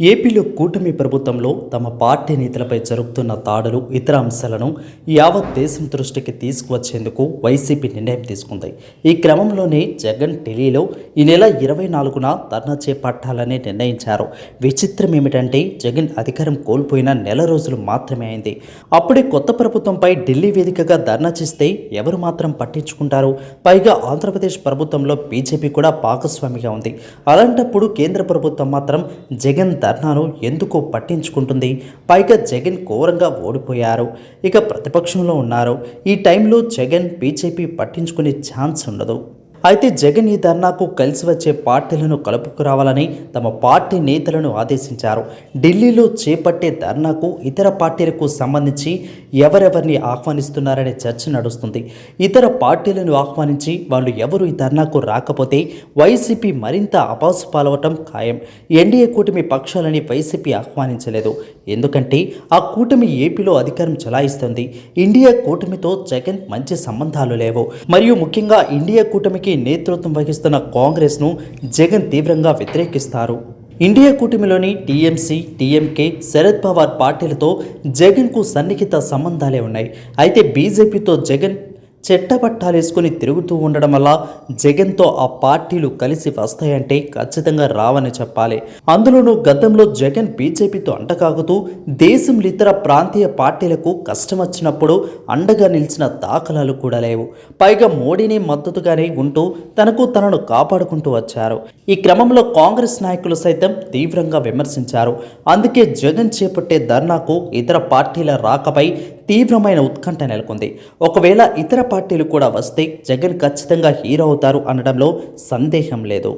ఏపీలో కూటమి ప్రభుత్వంలో తమ పార్టీ నేతలపై జరుగుతున్న దాడులు ఇతర అంశాలను యావత్ దేశం దృష్టికి తీసుకువచ్చేందుకు వైసీపీ నిర్ణయం తీసుకుంది. ఈ క్రమంలోనే జగన్ ఢిల్లీలో ఈ నెల ఇరవై నాలుగున ధర్నా చేపట్టాలని నిర్ణయించారు. విచిత్రం ఏమిటంటే జగన్ అధికారం కోల్పోయిన నెల రోజులు మాత్రమే అయింది. అప్పుడే కొత్త ప్రభుత్వంపై ఢిల్లీ వేదికగా ధర్నా చేస్తే ఎవరు మాత్రం పట్టించుకుంటారు? పైగా ఆంధ్రప్రదేశ్ ప్రభుత్వంలో బీజేపీ కూడా భాగస్వామిగా ఉంది. అలాంటప్పుడు కేంద్ర ప్రభుత్వం మాత్రం జగన్ ధర్నాను ఎందుకు పట్టించుకుంటుంది. పైగా జగన్ ఘోరంగా ఓడిపోయారు. ఇక ప్రతిపక్షంలో ఉన్నారు. ఈ టైంలో జగన్ బీజేపీ పట్టించుకునే ఛాన్స్ ఉండదు. అయితే జగన్ ఈ ధర్నాకు కలిసి వచ్చే పార్టీలను కలుపుకురావాలని తమ పార్టీ నేతలను ఆదేశించారు. ఢిల్లీలో చేపట్టే ధర్నాకు ఇతర పార్టీలకు సంబంధించి ఎవరెవరిని ఆహ్వానిస్తున్నారనే చర్చ నడుస్తుంది. ఇతర పార్టీలను ఆహ్వానించి వాళ్ళు ఎవరు ఈ ధర్నాకు రాకపోతే వైసీపీ మరింత అపాసు పాలవటం ఖాయం. ఎన్డీఏ కూటమి పక్షాలని వైసీపీ ఆహ్వానించలేదు. ఎందుకంటే ఆ కూటమి ఏపీలో అధికారం చలాయిస్తుంది. ఇండియా కూటమితో జగన్ మంచి సంబంధాలు లేవు. మరియు ముఖ్యంగా ఇండియా కూటమికి నేతృత్వం వహిస్తున్న కాంగ్రెస్ను జగన్ తీవ్రంగా వ్యతిరేకిస్తారు. ఇండియా కూటమిలోని టీఎంసీ టీఎంకే శరద్ పవార్ పార్టీలతో జగన్కు సన్నిహిత సంబంధాలే ఉన్నాయి. అయితే బీజేపీతో జగన్ చెట్టపట్టాలేసుకుని తిరుగుతూ ఉండడం వల్ల జగన్తో ఆ పార్టీలు కలిసి వస్తాయంటే ఖచ్చితంగా రావని చెప్పాలి. అందులోనూ గతంలో జగన్ బీజేపీతో అంటకాగుతూ దేశంలో ఇతర ప్రాంతీయ పార్టీలకు కష్టం వచ్చినప్పుడు అండగా నిలిచిన దాఖలాలు కూడా లేవు. పైగా మోడీని మద్దతుగానే ఉంటూ తనకు తనను కాపాడుకుంటూ వచ్చారు. ఈ క్రమంలో కాంగ్రెస్ నాయకులు సైతం తీవ్రంగా విమర్శించారు. అందుకే జగన్ చేపట్టే ధర్నాకు ఇతర పార్టీల రాకపై తీవ్రమైన ఉత్కంఠ నెలకొంది. ఒకవేళ ఇతర పార్టీలు కూడా వస్తే జగన్ ఖచ్చితంగా హీరో అవుతారు అనడంలో సందేహం లేదు.